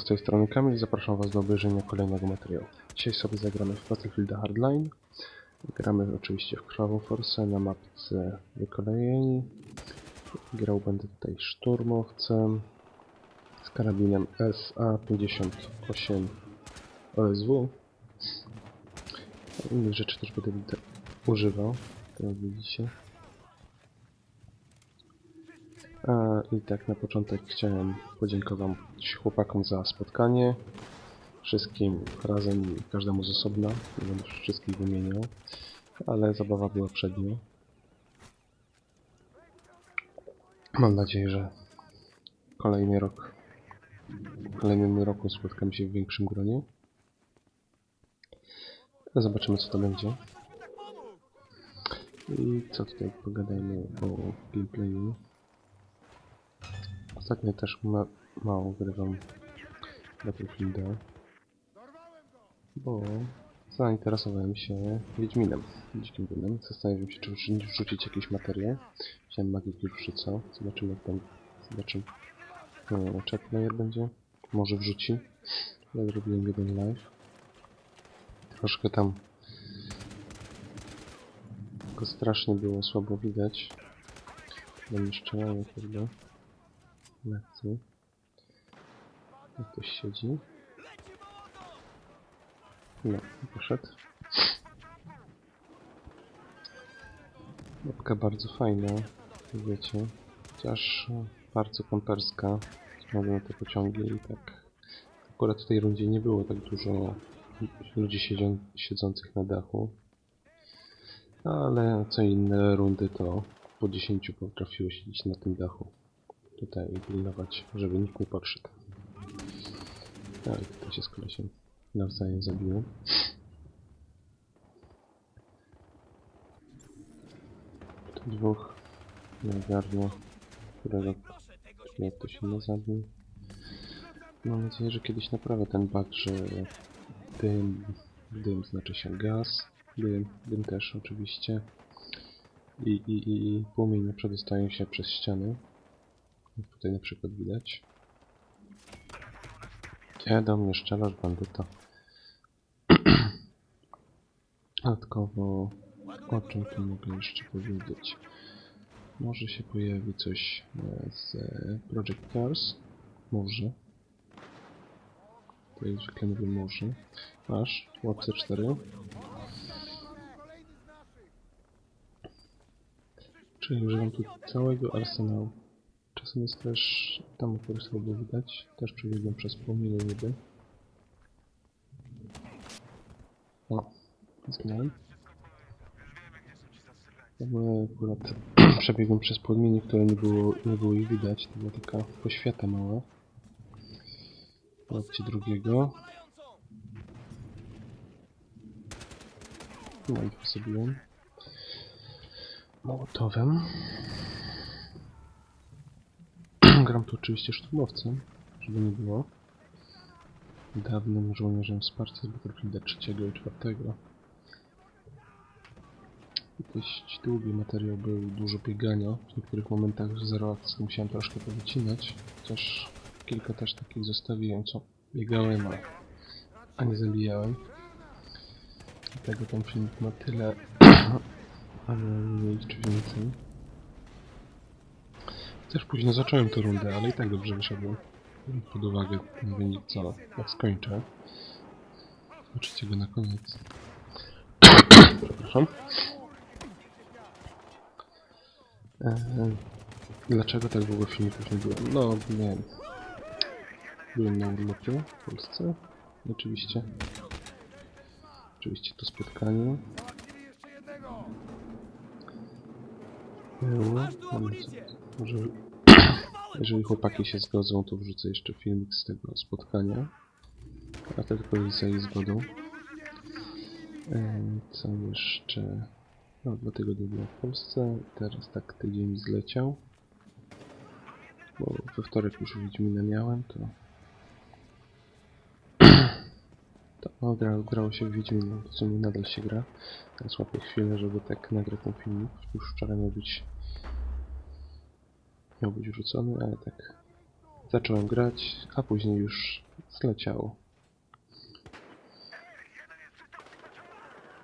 Z tej strony Kamil, zapraszam Was do obejrzenia kolejnego materiału. Dzisiaj sobie zagramy w Battlefield Hardline. Gramy oczywiście w Krwawą Force na mapce Wykolejeni. Grał będę tutaj szturmowcem z karabinem SA-58 OSW. Innych rzeczy też będę używał, tak jak widzicie. A, I tak na początek chciałem podziękować chłopakom za spotkanie. Wszystkim razem i każdemu z osobna. Nie będę wszystkich wymieniał, ale zabawa była przednia. Mam nadzieję, że kolejny rok, w kolejnym roku spotkamy się w większym gronie. Zobaczymy co to będzie. I co tutaj pogadajmy o gameplayu. Ostatnio też ma mało grywam Battlefielda, bo zainteresowałem się Wiedźminem, Dzikim Winem. Zastanawiam się, czy wrzu- wrzucić jakieś materię. Chciałem magik już wrzucał. Zobaczymy, jak tam, zobaczymy. No, chatplayer będzie. Może wrzuci. Ja zrobiłem jeden live. Troszkę tam tylko strasznie było słabo widać. Zamieszczałem kurde lekcji. Jak ktoś siedzi. No, poszedł. Mapka bardzo fajna, wiecie. Chociaż e, bardzo kamperska. Na te pociągi i tak. Akurat w tej rundzie nie było tak dużo ludzi siedzących na dachu. Ale co inne rundy to po 10 potrafiło siedzieć na tym dachu tutaj pilnować, żeby nikt nie podszedł. No i tutaj się z kolesiem nawzajem zabiło. Tu dwóch nie ogarnia, którego jak ktoś inny zabił. Mam nadzieję, że kiedyś naprawię ten bug, że dym, dym znaczy się gaz, dym, dym też oczywiście i, i, i, i płomienie przedostają się przez ściany. Tutaj na przykład widać. Gdzie do mnie strzelasz, bandyto? Dodatkowo, o czym tu mogę jeszcze powiedzieć? Może się pojawi coś e, z Project Cars? Może. To jest zwykle mówię może. Masz, łapce 4. Czyli używam tu całego arsenału. Czasem jest też tam opory słabo widać. Też przebiegłem przez płomienie niby. O, zginąłem. Ale akurat przebiegłem przez płomienie, które nie było, nie było ich widać. To była taka poświata mała. Łapcie drugiego. No i posabiłem. Mołotowem. Gram tu oczywiście szturmowcem, żeby nie było. Dawnym żołnierzem wsparcia z Battlefielda 3 i 4. Dość długi materiał był, dużo biegania. W niektórych momentach w zero akcji musiałem troszkę powycinać, chociaż kilka też takich zostawiłem, co biegałem, a, a nie zabijałem. Dlatego ten filmik ma tyle, ale nie liczy więcej. Też późno zacząłem tę rundę, ale i tak dobrze wyszedłem. Pod uwagę ten wynik, co jak skończę. Zobaczycie go na koniec. Przepraszam. Eee, dlaczego tak długo filmików nie było? No, nie wiem. Byłem na urlopie w Polsce. Oczywiście. Oczywiście to spotkanie. Było. Może, jeżeli chłopaki się zgodzą, to wrzucę jeszcze filmik z tego spotkania. A tylko z jej zgodą. Co jeszcze? No, dwa tygodnie byłem w Polsce. Teraz tak tydzień zleciał. Bo we wtorek już Wiedźmina miałem, to... To no, gra, grało się w Wiedźmina, w sumie nadal się gra. Teraz łapię chwilę, żeby tak nagrać ten filmik. Już wczoraj miał być miał być wrzucony, ale tak zacząłem grać, a później już zleciało.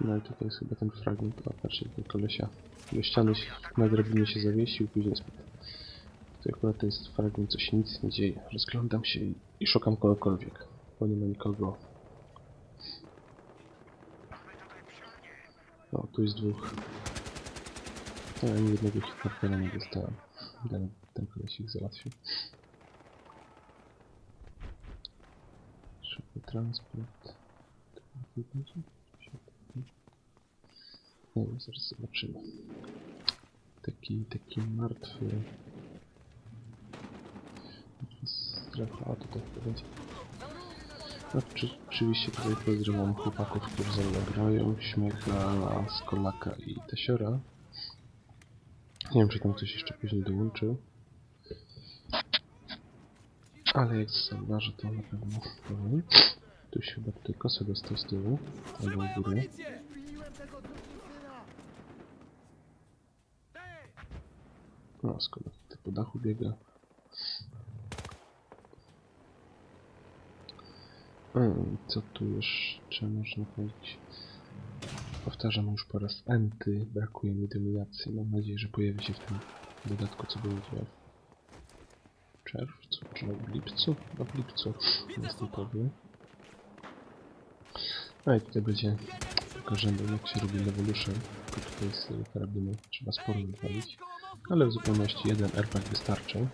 No i tutaj jest chyba ten fragment. O, patrzcie, ten kolesia do ściany na drabinie się zawiesił, później spadł. Tutaj akurat to jest fragment, co się nic nie dzieje. Rozglądam się i, i szukam kogokolwiek, bo nie ma nikogo. O, tu jest dwóch. No, ani jednego hiperpela nie dostałem. Ten, ten koleś ich załatwił. Szybki transport. Nie zaraz zobaczymy. Taki, taki martwy. Strefa, a tutaj będzie. No, czy, oczywiście tutaj pozdrawiam chłopaków, którzy ze grają. Śmiecha, Skolaka i Tesiora. Nie wiem, czy tam ktoś jeszcze później dołączył. Ale jak zauważę, to na pewno powiem. Tu się chyba tutaj kosę dostał z tyłu, albo u góry. No, skoro to po dachu biega. Mm, Co tu jeszcze można powiedzieć? Powtarzam już po raz enty, brakuje mi dominacji. Mam nadzieję, że pojawi się w tym dodatku, co będzie w czerwcu, czy w lipcu? No w lipcu następowy. No i tutaj będzie pokażemy jak się robi Revolution. Tylko tutaj z karabinu trzeba sporo wywalić. Ale w zupełności jeden RPG wystarczy.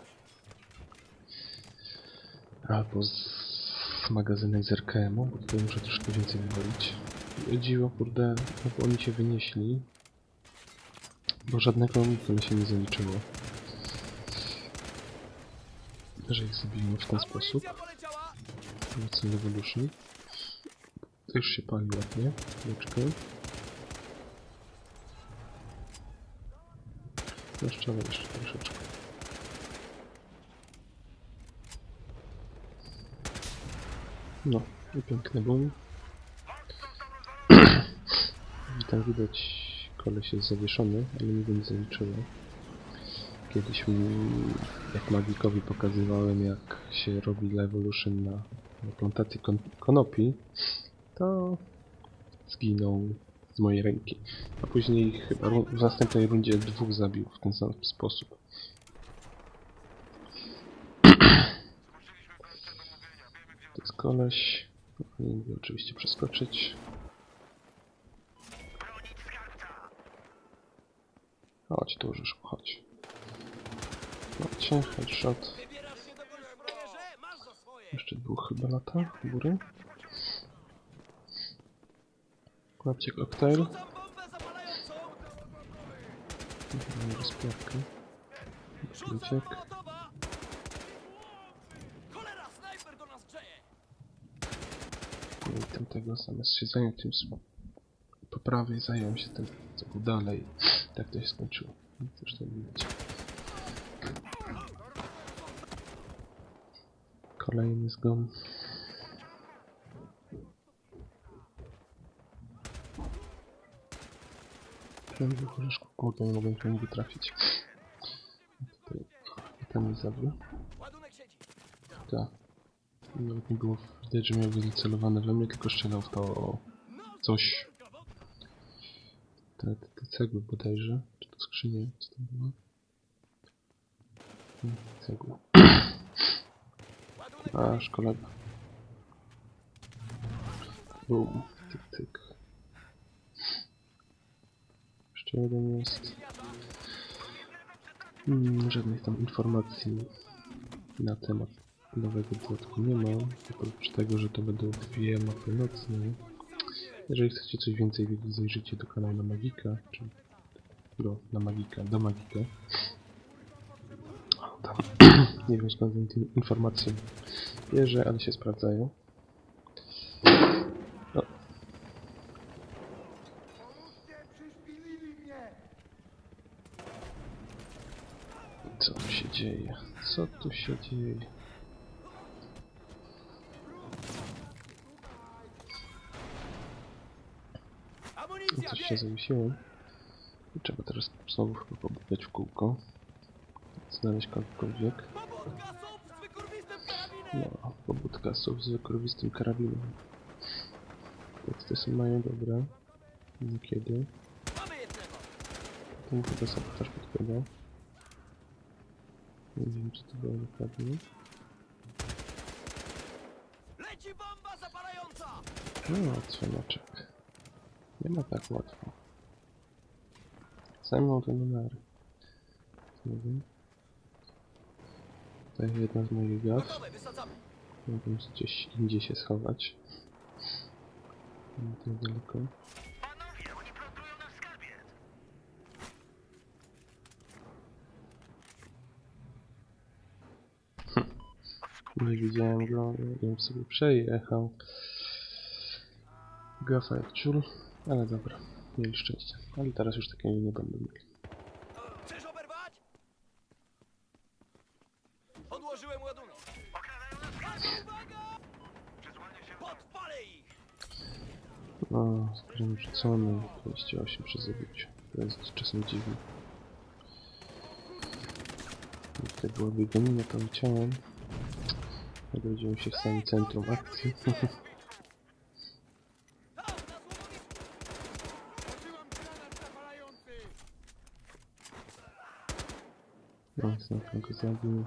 Albo z magazynek z RKM-u, bo tutaj muszę troszkę więcej wywalić. Dziwo, kurde, no bo oni się wynieśli. Bo żadnego mi się nie zaliczyło. Że ich zabiłem w ten sposób. Mocny Revolution. To już się pali ładnie. Chwileczkę. Jeszcze, ale jeszcze troszeczkę. No, i piękny boom. I tam widać, koleś jest zawieszony, ale go nie zaliczyło. Kiedyś mi, jak Magikowi pokazywałem, jak się robi Evolution na, na plantacji kon konopi, to zginął z mojej ręki. A później chyba w następnej rundzie dwóch zabił w ten sam sposób. To jest koleś. Nie mogę oczywiście przeskoczyć. Chodź tu, Rzeszku, chodź. Chodźcie, headshot. Jeszcze dwóch chyba lata góry. Łapcie koktajl. Rozpiarkę. Uciek. I tamtego zamiast się zająć tym prawej zająłem się tym, co dalej. Tak to się skończyło. Zresztą widać. Kolejny zgon. Prawie koleżku, kurde, nie mogłem tu nigdy trafić. Tutaj, tam mi zabił. Tak. Nawet nie było widać, że miał wycelowane we mnie, tylko strzelał w to coś. Te, te, te cegły bodajże. Czy to skrzynie? Co to było? Cegły. A, szkolega. Bum. Tyk, tyk. Jeszcze jeden jest. Hmm, żadnych tam informacji na temat nowego dodatku nie mam. Oprócz tego, że to będą dwie mapy nocne. Jeżeli chcecie coś więcej wiedzieć, zajrzyjcie do kanału na Magika, czy do, na Magika, do Magika. Nie wiem skąd te informacje bierze, ale się sprawdzają. Co tu się dzieje? Co tu się dzieje? No Amunicja, coś się zawiesiłem. I trzeba teraz znowu chyba pobiegać w kółko. Znaleźć kogokolwiek. Pobudka, sąd z wykurwistym karabinem! No, pobudka z zwykłowistym karabinem. Teksty są mają dobre. Niekiedy. Jednego! Ten chyba sabotaż podpowiada. Nie wiem, czy to było dokładnie. Leci bomba zapalająca! No, cwaniaczek. Nie ma tak łatwo. Zajmą te numery. To jest jedna z moich wysadzamy! Mogę gdzieś indziej się schować. Nie tak daleko. Skarbiec! Nie widziałem go, bym sobie przejechał. Gafa jak ciul, ale dobra, mieli szczęście. Ale teraz już takiego nie będę mieli. Chcesz oberwać? Odłożyłem ładunek. Uwaga! Podpalę ich! Skrzyn rzucony, 28 przy zabiciu. To jest czasem dziwne. I Tutaj była bieganina tam ciałem. Odrodziłem się w samym centrum akcji. Tam, na złomowisku! No, więc na tym go zabił.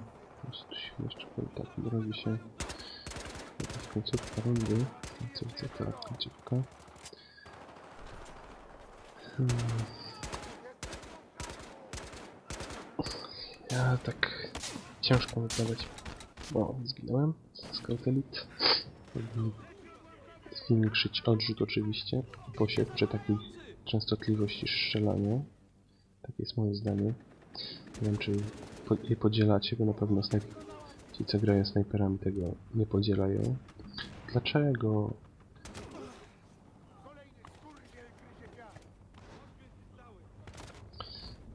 Tu się jeszcze tak drodzi się. Jakaś końcówka rundy. Końcówka, tak, końcówka. Hmm. Ja tak ciężko wypowiadać. O, zginąłem. Scout Elite. Zwiększyć odrzut oczywiście. Posiew przy takiej częstotliwości strzelania. Tak jest moje zdanie. Nie wiem, czy je podzielacie, bo na pewno snajp ci, co grają snajperami, tego nie podzielają. Dlaczego?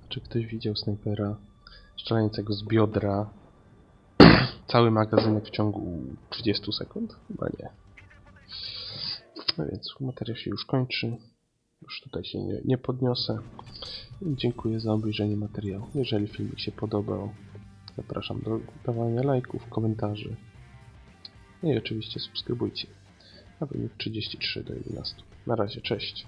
Czy ktoś widział snajpera strzelającego z biodra cały magazynek w ciągu 30 sekund? Chyba nie. No więc materiał się już kończy. Już tutaj się nie, nie podniosę. Dziękuję za obejrzenie materiału. Jeżeli filmik się podobał, zapraszam do dawania lajków, komentarzy. No i oczywiście subskrybujcie. A wynik 33 do 11. Na razie, cześć.